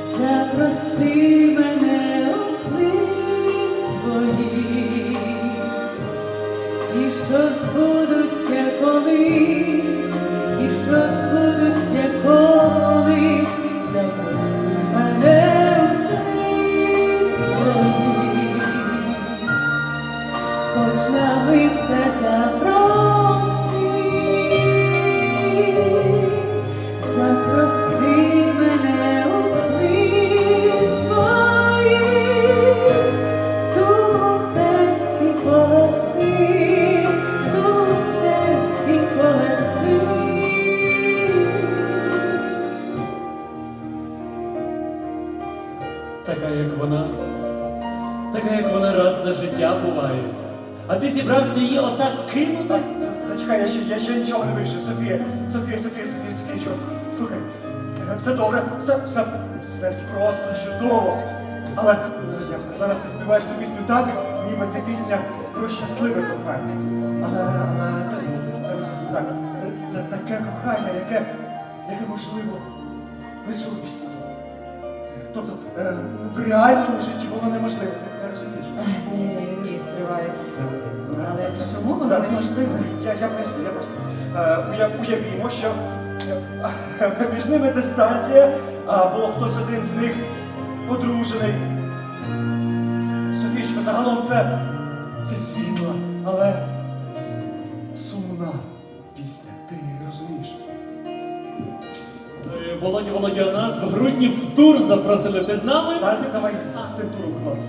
запроси мене у сни свої, ті, що збудуться колись, ті, що збудуться колись, запроси мене у сни свої, хоч на мить та запроси, запроси Така, як вона, така, як вона раз на життя буває. А ти зібрався її отак кинути? Зачекай, я ще, я ще нічого не вирішив. Софія, Софія, Софія, Софія, Софійчко, слухай, е, все добре, все, все, все просто чудово. Але е, як зараз ти співаєш ту пісню так, ніби це пісня про щасливе кохання. Але, але це, це, це так. Це, це таке кохання, яке, яке можливо лише у пісні. Тобто е, в реальному житті воно неможливе, ти, ти розумієш? Ні, ні, ні, стривай. Але чому воно Зараз. неможливе? Я, я поясню, я поясню. Е, уя- уявімо, що е, між ними дистанція, або хтось один з них одружений. Софійчко, загалом це, це світла, але сумна пісня. Ти розумієш? Е, Володя, Володя, нас в грудні в тур запросили. Ти з нами? Так, давай з цим туром, будь ласка.